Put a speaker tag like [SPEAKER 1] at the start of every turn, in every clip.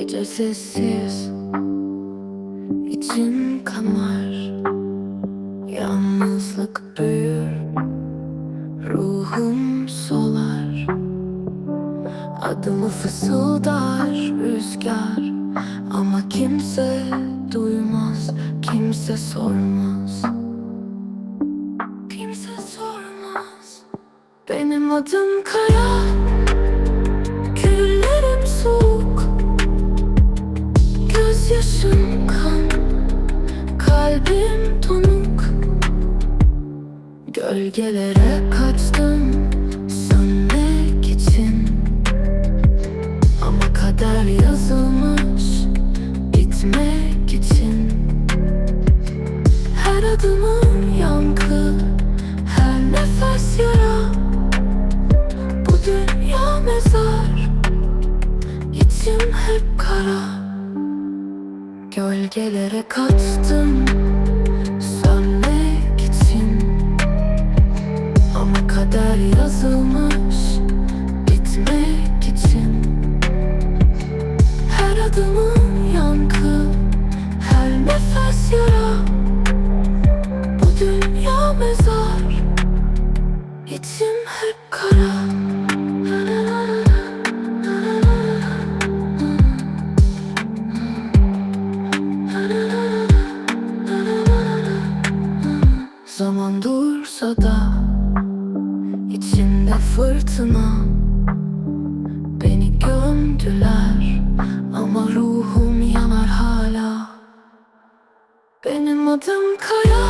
[SPEAKER 1] Gece sessiz İçim kanar Yalnızlık büyür Ruhum solar. Adımı fısıldar rüzgar. Ama kimse duymaz Kimse sormaz. Kimse sormaz. Benim adım Kaya Gölgelere kaçtım. Sönmek için. Ama kader yazılmış Bitmek için. Her adımın yankı Her nefes yara. Bu dünya mezar İçim hep kara. Gölgelere kaçtım Yazılmış Bitmek için. Her adımın yankı Her nefes yara. Bu dünya mezar İçim hep kara. Zaman dursa da Pembe fırtına. Beni gömdüler Ama ruhum yanar hala. Benim adım kaya.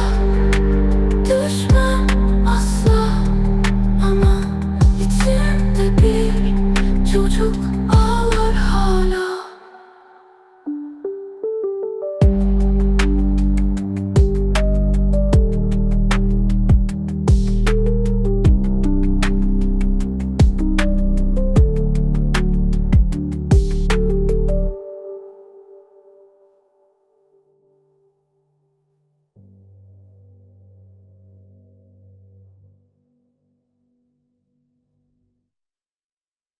[SPEAKER 1] Düşmem asla Ama içimde bir çocuk